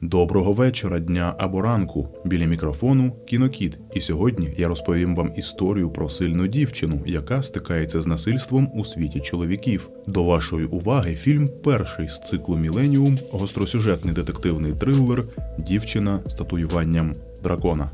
Доброго вечора, дня або ранку. Біля мікрофону кінокіт. І сьогодні я розповім вам історію про сильну дівчину, яка стикається з насильством у світі чоловіків. До вашої уваги фільм перший з циклу Міленіум, гостросюжетний детективний трилер Дівчина з татуюванням дракона.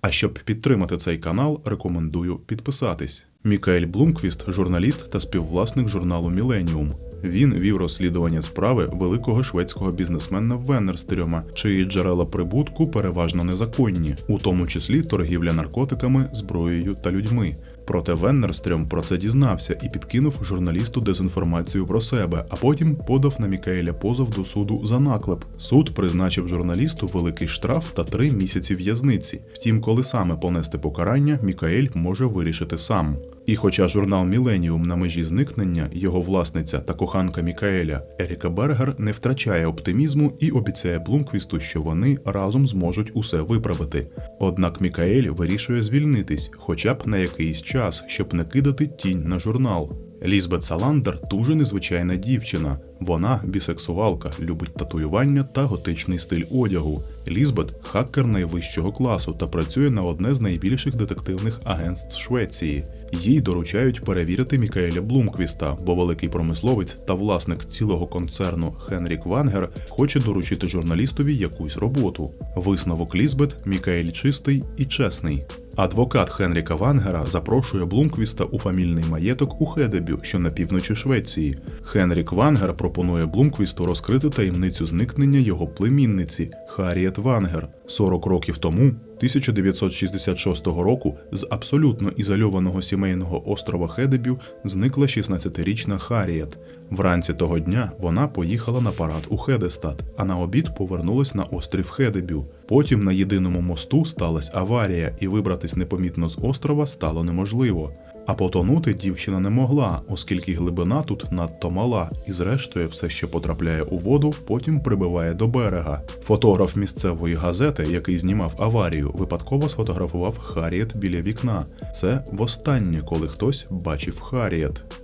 А щоб підтримати цей канал, рекомендую підписатись. Мікаель Блумквіст, журналіст та співвласник журналу Міленіум. Він вів розслідування справи великого шведського бізнесмена Веннерстрьома, чиї джерела прибутку переважно незаконні, у тому числі торгівля наркотиками, зброєю та людьми. Проте Веннерстрьом про це дізнався і підкинув журналісту дезінформацію про себе, а потім подав на Мікаеля позов до суду за наклеп. Суд призначив журналісту великий штраф та три місяці в'язниці. Втім, коли саме понести покарання, Мікаель може вирішити сам. І хоча журнал Міленіум на межі зникнення, його власниця та коханка Мікаеля Еріка Бергер не втрачає оптимізму і обіцяє Блумквісту, що вони разом зможуть усе виправити. Однак Мікаель вирішує звільнитись, хоча б на якийсь час, щоб не кидати тінь на журнал. Лізбет Саландер дуже незвичайна дівчина. Вона бісексуалка, любить татуювання та готичний стиль одягу. Лізбет хакер найвищого класу та працює на одне з найбільших детективних агентств Швеції. Їй доручають перевірити Мікаеля Блумквіста, бо великий промисловець та власник цілого концерну Хенрік Вангер хоче доручити журналістові якусь роботу. Висновок Лізбет Мікаель чистий і чесний. Адвокат Хенріка Вангера запрошує Блумквіста у фамільний маєток у Хедебю, що на півночі Швеції. Хенрік Вангер пропонує Блумквісту розкрити таємницю зникнення його племінниці Харіет Вангер 40 років тому. 1966 року з абсолютно ізольованого сімейного острова Хедебю зникла 16-річна Харіет. Вранці того дня вона поїхала на парад у Хедестад, а на обід повернулась на острів Хедебю. Потім на єдиному мосту сталася аварія, і вибратись непомітно з острова стало неможливо. А потонути дівчина не могла, оскільки глибина тут надто мала, і зрештою все, що потрапляє у воду, потім прибиває до берега. Фотограф місцевої газети, який знімав аварію, випадково сфотографував Харріет біля вікна. Це востаннє, коли хтось бачив Харріет.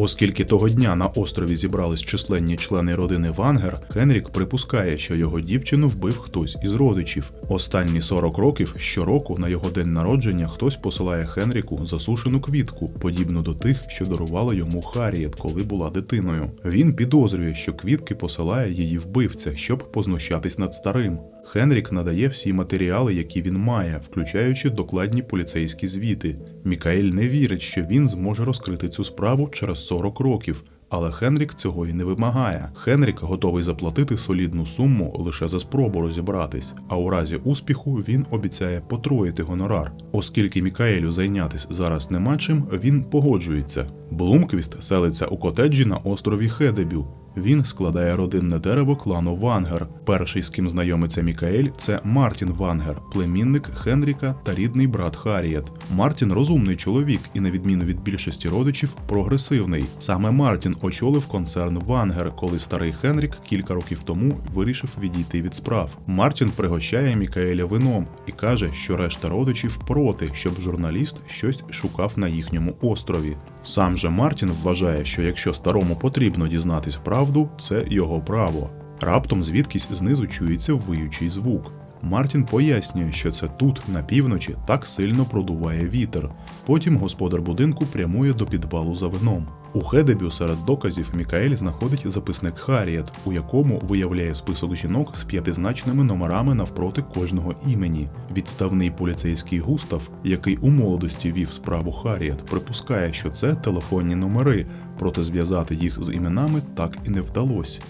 Оскільки того дня на острові зібрались численні члени родини Вангер, Хенрік припускає, що його дівчину вбив хтось із родичів. Останні 40 років щороку на його день народження хтось посилає Хенріку засушену квітку, подібну до тих, що дарувала йому Харріет, коли була дитиною. Він підозрює, що квітки посилає її вбивця, щоб познущатись над старим. Хенрік надає всі матеріали, які він має, включаючи докладні поліцейські звіти. Мікаель не вірить, що він зможе розкрити цю справу через 40 років. Але Хенрік цього і не вимагає. Хенрік готовий заплатити солідну суму лише за спробу розібратись, а у разі успіху він обіцяє потроїти гонорар. Оскільки Мікаелю зайнятись зараз нема чим, він погоджується. Блумквіст селиться у котеджі на острові Хедебю. Він складає родинне дерево клану Вангер. Перший, з ким знайомиться Мікаель, це Мартін Вангер, племінник Хенріка та рідний брат Харріет. Мартін розумний чоловік і, на відміну від більшості родичів, прогресивний. Саме Мартін очолив концерн Вангер, коли старий Хенрік кілька років тому вирішив відійти від справ. Мартін пригощає Мікаеля вином і каже, що решта родичів проти, щоб журналіст щось шукав на їхньому острові. Сам же Мартін вважає, що якщо старому потрібно дізнатись правду, це його право. Раптом звідкись знизу чується виючий звук. Мартін пояснює, що це тут, на півночі, так сильно продуває вітер. Потім господар будинку прямує до підвалу за вином. У Хедебю серед доказів Мікаель знаходить записник Харріет, у якому виявляє список жінок з п'ятизначними номерами навпроти кожного імені. Відставний поліцейський Густав, який у молодості вів справу Харріет, припускає, що це телефонні номери, проте зв'язати їх з іменами так і не вдалося.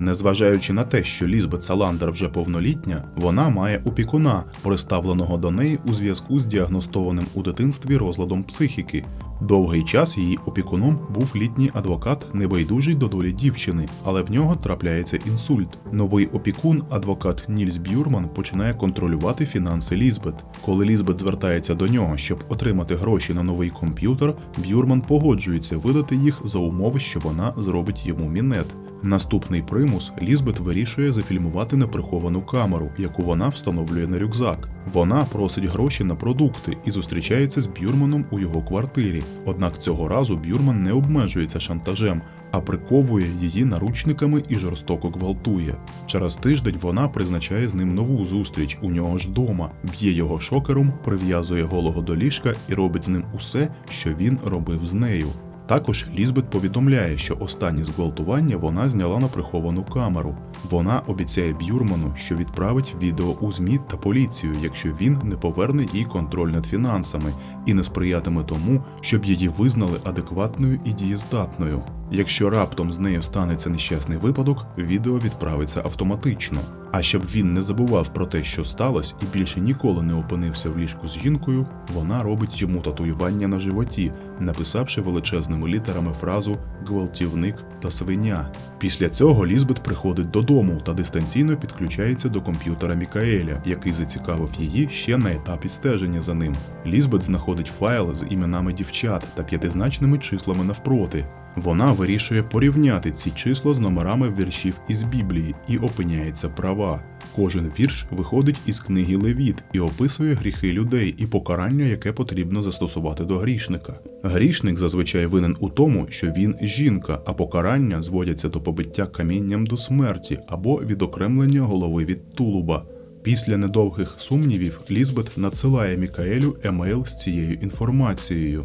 Незважаючи на те, що Лізбет Саландер вже повнолітня, вона має опікуна, приставленого до неї у зв'язку з діагностованим у дитинстві розладом психіки. Довгий час її опікуном був літній адвокат, небайдужий до долі дівчини, але в нього трапляється інсульт. Новий опікун, адвокат Нільс Бюрман, починає контролювати фінанси Лізбет. Коли Лізбет звертається до нього, щоб отримати гроші на новий комп'ютер, Бюрман погоджується видати їх за умови, що вона зробить йому мінет. Наступний примус Лізбет вирішує зафільмувати неприховану камеру, яку вона встановлює на рюкзак. Вона просить гроші на продукти і зустрічається з Бюрманом у його квартирі. Однак цього разу Бюрман не обмежується шантажем, а приковує її наручниками і жорстоко гвалтує. Через тиждень вона призначає з ним нову зустріч у нього ж дома, б'є його шокером, прив'язує голого до ліжка і робить з ним усе, що він робив з нею. Також Лізбет повідомляє, що останнє зґвалтування вона зняла на приховану камеру. Вона обіцяє Б'юрману, що відправить відео у ЗМІ та поліцію, якщо він не поверне їй контроль над фінансами і не сприятиме тому, щоб її визнали адекватною і дієздатною. Якщо раптом з нею станеться нещасний випадок, відео відправиться автоматично. А щоб він не забував про те, що сталося, і більше ніколи не опинився в ліжку з жінкою, вона робить йому татуювання на животі, написавши величезними літерами фразу гвалтівник та свиня. Після цього Лізбет приходить додому та дистанційно підключається до комп'ютера Мікаеля, який зацікавив її ще на етапі стеження за ним. Лізбет знаходить файли з іменами дівчат та п'ятизначними числами навпроти. Вона вирішує порівняти ці числа з номерами віршів із Біблії і опиняється права. Кожен вірш виходить із книги Левіт і описує гріхи людей і покарання, яке потрібно застосувати до грішника. Грішник зазвичай винен у тому, що він жінка, а покарання зводяться до побиття камінням до смерті або відокремлення голови від тулуба. Після недовгих сумнівів Лізбет надсилає Мікаелю емейл з цією інформацією.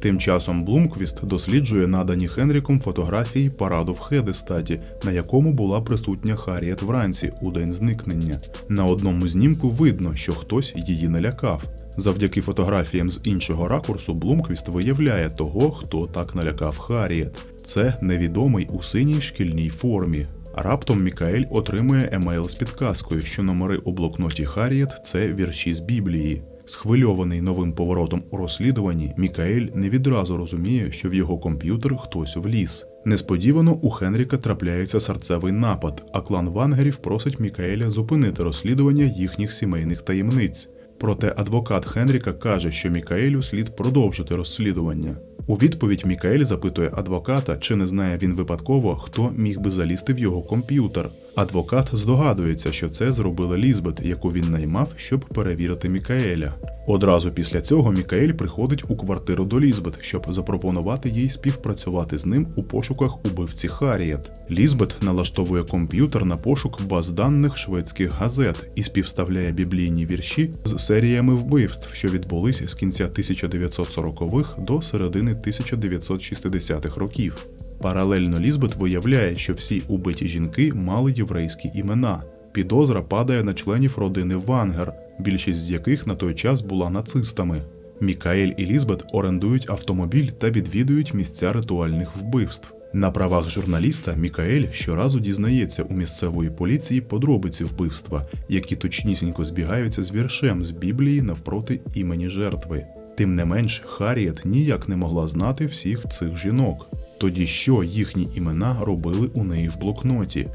Тим часом Блумквіст досліджує надані Хенріком фотографії параду в Хедестаті, на якому була присутня Харріет вранці у день зникнення. На одному знімку видно, що хтось її налякав. Завдяки фотографіям з іншого ракурсу Блумквіст виявляє того, хто так налякав Харріет. Це невідомий у синій шкільній формі. Раптом Мікаель отримує емейл з підказкою, що номери у блокноті Харріет – це вірші з Біблії. Схвильований новим поворотом у розслідуванні, Мікаель не відразу розуміє, що в його комп'ютер хтось вліз. Несподівано у Хенріка трапляється серцевий напад, а клан Вангерів просить Мікаеля зупинити розслідування їхніх сімейних таємниць. Проте адвокат Хенріка каже, що Мікаелю слід продовжити розслідування. У відповідь Мікаель запитує адвоката, чи не знає він випадково, хто міг би залізти в його комп'ютер. Адвокат здогадується, що це зробила Лізбет, яку він наймав, щоб перевірити Мікаеля. Одразу після цього Мікаель приходить у квартиру до Лізбет, щоб запропонувати їй співпрацювати з ним у пошуках убивці Харріет. Лізбет налаштовує комп'ютер на пошук баз даних шведських газет і співставляє біблійні вірші з серіями вбивств, що відбулись з кінця 1940-х до середини 1960-х років. Паралельно Лізбет виявляє, що всі убиті жінки мали єврейські імена. Підозра падає на членів родини Вангер, більшість з яких на той час була нацистами. Мікаель і Лізбет орендують автомобіль та відвідують місця ритуальних вбивств. На правах журналіста Мікаель щоразу дізнається у місцевої поліції подробиці вбивства, які точнісінько збігаються з віршем з Біблії навпроти імені жертви. Тим не менш, Харріет ніяк не могла знати всіх цих жінок. Тоді що їхні імена робили у неї в блокноті?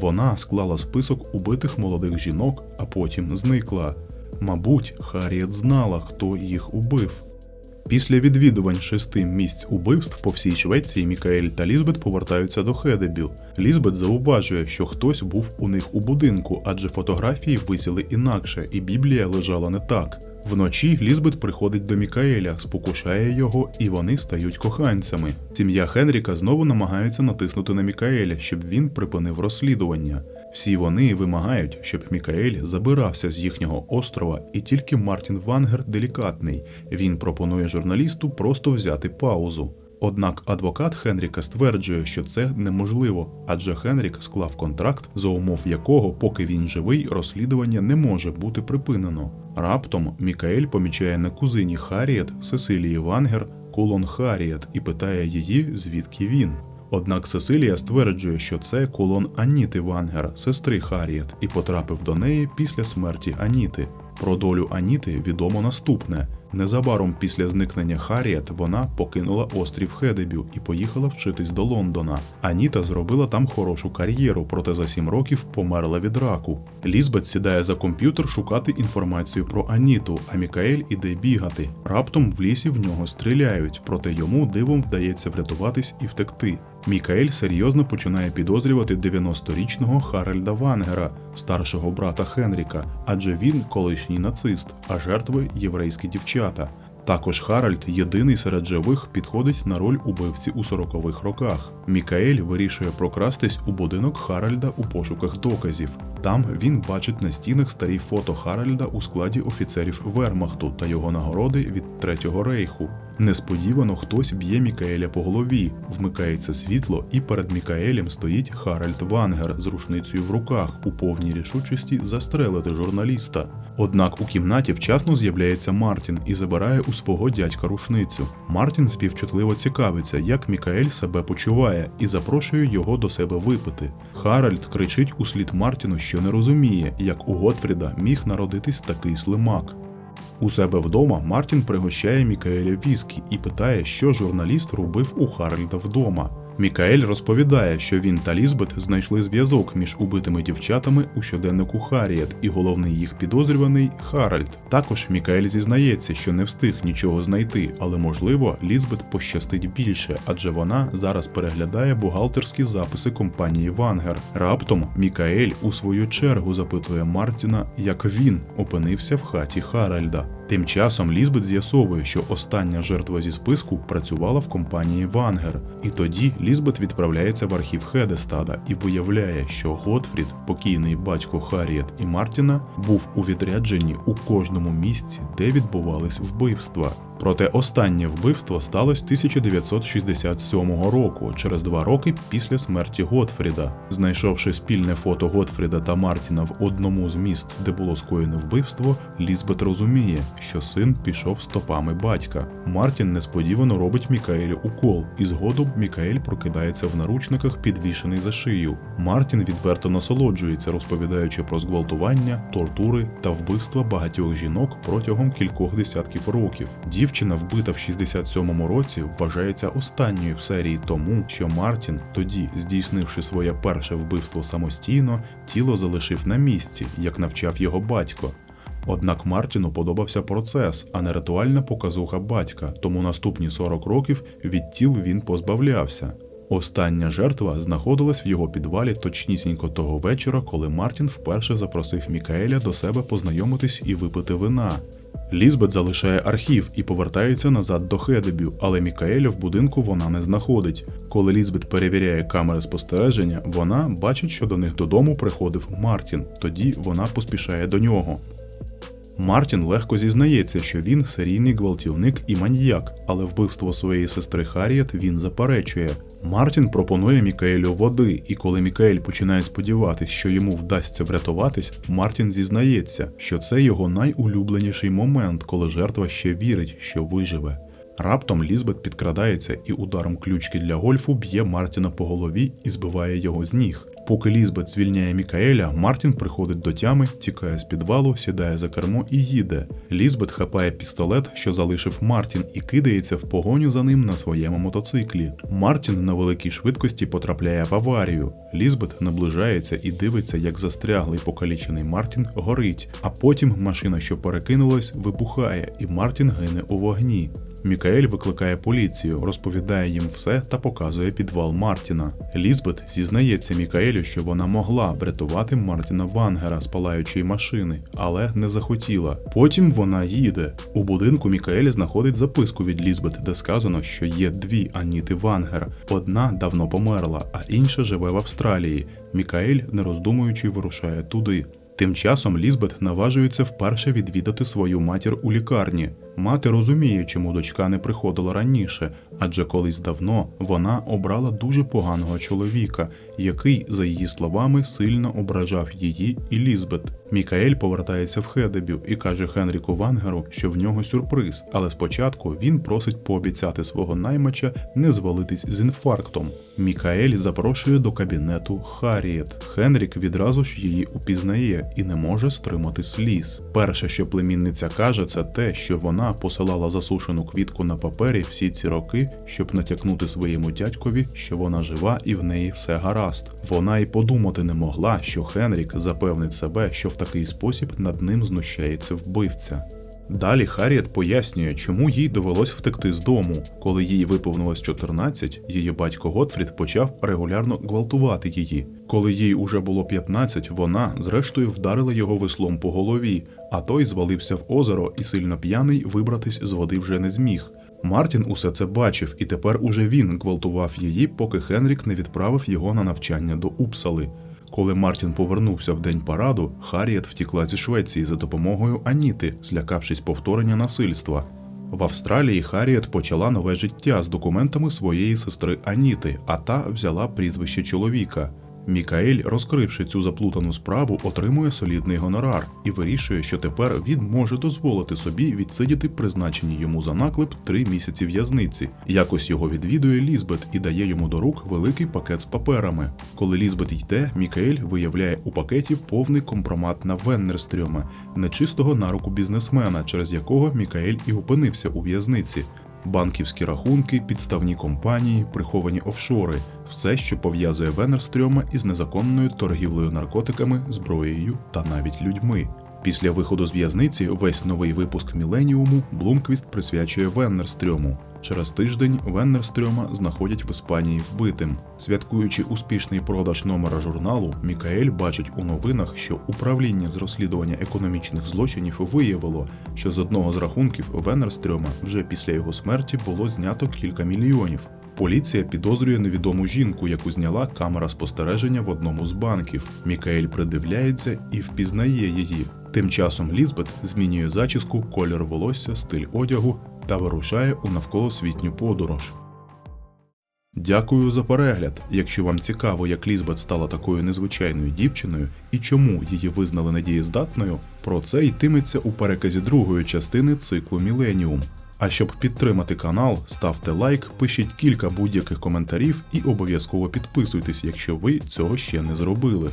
Вона склала список убитих молодих жінок, а потім зникла. Мабуть, Харріет знала, хто їх убив. Після відвідувань шести місць убивств по всій Швеції Мікаель та Лізбет повертаються до Хедебю. Лізбет зауважує, що хтось був у них у будинку, адже фотографії висіли інакше, і Біблія лежала не так. Вночі Лізбет приходить до Мікаеля, спокушає його, і вони стають коханцями. Сім'я Хенріка знову намагається натиснути на Мікаеля, щоб він припинив розслідування. Всі вони вимагають, щоб Мікаель забирався з їхнього острова, і тільки Мартін Вангер делікатний. Він пропонує журналісту просто взяти паузу. Однак адвокат Хенріка стверджує, що це неможливо, адже Хенрік склав контракт, за умов якого, поки він живий, розслідування не може бути припинено. Раптом Мікаель помічає на кузині Харріет Сесилії Вангер кулон Харріет і питає її, звідки він. Однак Сесилія стверджує, що це кулон Аніти Вангер, сестри Харріет, і потрапив до неї після смерті Аніти. Про долю Аніти відомо наступне. Незабаром після зникнення Харріет вона покинула острів Хедебю і поїхала вчитись до Лондона. Аніта зробила там хорошу кар'єру, проте за сім років померла від раку. Лізбет сідає за комп'ютер шукати інформацію про Аніту, а Мікаель іде бігати. Раптом в лісі в нього стріляють, проте йому дивом вдається врятуватись і втекти. Мікаель серйозно починає підозрювати 90-річного Харальда Вангера, старшого брата Хенріка, адже він колишній нацист, а жертви єврейські дівчата. Також Харальд, єдиний серед живих, підходить на роль убивці у 40-х роках. Мікаель вирішує прокрастись у будинок Харальда у пошуках доказів. Там він бачить на стінах старі фото Харальда у складі офіцерів Вермахту та його нагороди від Третього рейху. Несподівано хтось б'є Мікаеля по голові, вмикається світло, і перед Мікаелем стоїть Харальд Вангер з рушницею в руках у повній рішучості застрелити журналіста. Однак у кімнаті вчасно з'являється Мартін і забирає у свого дядька рушницю. Мартін співчутливо цікавиться, як Мікаель себе почуває, і запрошує його до себе випити. Харальд кричить услід Мартіну, що не розуміє, як у Готфріда міг народитись такий слимак. У себе вдома Мартін пригощає Мікаеля віскі і питає, що журналіст робив у Харльда вдома. Мікаель розповідає, що він та Лізбет знайшли зв'язок між убитими дівчатами у щоденнику Харріет, і головний їх підозрюваний Харальд. Також Мікаель зізнається, що не встиг нічого знайти, але можливо Лізбет пощастить більше, адже вона зараз переглядає бухгалтерські записи компанії Вангер. Раптом Мікаель у свою чергу запитує Мартіна, як він опинився в хаті Харальда. Тим часом Лізбет з'ясовує, що остання жертва зі списку працювала в компанії Вангер, і тоді Лізбет відправляється в архів Хедестада і виявляє, що Готфрід, покійний батько Харріет і Мартіна, був у відрядженні у кожному місці, де відбувались вбивства. Проте останнє вбивство сталося 1967 року, через два роки після смерті Готфріда. Знайшовши спільне фото Готфріда та Мартіна в одному з міст, де було скоєне вбивство, Лізбет розуміє, що син пішов стопами батька. Мартін несподівано робить Мікаелю укол, і згодом Мікаель прокидається в наручниках, підвішений за шию. Мартін відверто насолоджується, розповідаючи про зґвалтування, тортури та вбивства багатьох жінок протягом кількох десятків років. Дівчина, вбита в 67-му році, вважається останньою в серії тому, що Мартін, тоді здійснивши своє перше вбивство самостійно, тіло залишив на місці, як навчав його батько. Однак Мартіну подобався процес, а не ритуальна показуха батька, тому наступні 40 років від тіл він позбавлявся. Остання жертва знаходилась в його підвалі точнісінько того вечора, коли Мартін вперше запросив Мікаеля до себе познайомитись і випити вина. Лізбет залишає архів і повертається назад до Хедебю, але Мікаеля в будинку вона не знаходить. Коли Лізбет перевіряє камери спостереження, вона бачить, що до них додому приходив Мартін. Тоді вона поспішає до нього. Мартін легко зізнається, що він серійний гвалтівник і маньяк, але вбивство своєї сестри Харріет він заперечує. Мартін пропонує Мікаелю води, і коли Мікаель починає сподіватись, що йому вдасться врятуватись, Мартін зізнається, що це його найулюбленіший момент, коли жертва ще вірить, що виживе. Раптом Лізбет підкрадається і ударом ключки для гольфу б'є Мартіна по голові і збиває його з ніг. Поки Лізбет звільняє Мікаеля, Мартін приходить до тями, тікає з підвалу, сідає за кермо і їде. Лізбет хапає пістолет, що залишив Мартін, і кидається в погоню за ним на своєму мотоциклі. Мартін на великій швидкості потрапляє в аварію. Лізбет наближається і дивиться, як застряглий покалічений Мартін горить, а потім машина, що перекинулась, вибухає, і Мартін гине у вогні. Мікаель викликає поліцію, розповідає їм все та показує підвал Мартіна. Лізбет зізнається Мікаелю, що вона могла врятувати Мартіна Вангера з палаючої машини, але не захотіла. Потім вона їде. У будинку Мікаель знаходить записку від Лізбет, де сказано, що є дві Аніти Вангера. Одна давно померла, а інша живе в Австралії. Мікаель, не роздумуючи, вирушає туди. Тим часом Лізбет наважується вперше відвідати свою матір у лікарні. Мати розуміє, чому дочка не приходила раніше, адже колись давно вона обрала дуже поганого чоловіка, який, за її словами, сильно ображав її і Лізбет. Мікаель повертається в Хедебю і каже Хенріку Вангеру, що в нього сюрприз, але спочатку він просить пообіцяти свого наймача не звалитись з інфарктом. Мікаель запрошує до кабінету Харріет. Хенрік відразу ж її упізнає і не може стримати сліз. Перше, що племінниця каже, це те, що вона посилала засушену квітку на папері всі ці роки, щоб натякнути своєму дядькові, що вона жива і в неї все гаразд. Вона й подумати не могла, що Хенрік запевнить себе, що в такий спосіб над ним знущається вбивця. Далі Харріет пояснює, чому їй довелось втекти з дому. Коли їй виповнилось 14, її батько Готфрід почав регулярно гвалтувати її. Коли їй уже було 15, вона зрештою вдарила його веслом по голові, а той звалився в озеро і сильно п'яний вибратись з води вже не зміг. Мартін усе це бачив, і тепер уже він гвалтував її, поки Хенрік не відправив його на навчання до Упсали. Коли Мартін повернувся в день параду, Харріет втікла зі Швеції за допомогою Аніти, злякавшись повторення насильства. В Австралії Харріет почала нове життя з документами своєї сестри Аніти, а та взяла прізвище чоловіка. Мікаель, розкривши цю заплутану справу, отримує солідний гонорар і вирішує, що тепер він може дозволити собі відсидіти призначені йому за наклеп три місяці в'язниці. Якось його відвідує Лізбет і дає йому до рук великий пакет з паперами. Коли Лізбет йде, Мікаель виявляє у пакеті повний компромат на Веннерстрьома, нечистого на руку бізнесмена, через якого Мікаель і опинився у в'язниці. Банківські рахунки, підставні компанії, приховані офшори все, що пов'язує Венерстрьома із незаконною торгівлею наркотиками, зброєю та навіть людьми. Після виходу з в'язниці весь новий випуск Міленіуму Блумквіст присвячує Веннерстрьому. Через тиждень Веннерстрьома знаходять в Іспанії вбитим. Святкуючи успішний продаж номера журналу, Мікаель бачить у новинах, що управління з розслідування економічних злочинів виявило, що з одного з рахунків Веннерстрьома вже після його смерті було знято кілька мільйонів. Поліція підозрює невідому жінку, яку зняла камера спостереження в одному з банків. Мікаель придивляється і впізнає її. Тим часом Лізбет змінює зачіску, колір волосся, стиль одягу та вирушає у навколосвітню подорож. Дякую за перегляд. Якщо вам цікаво, як Лізбет стала такою незвичайною дівчиною і чому її визнали недієздатною, про це йтиметься у переказі другої частини циклу Міленіум. А щоб підтримати канал, ставте лайк, пишіть кілька будь-яких коментарів і обов'язково підписуйтесь, якщо ви цього ще не зробили.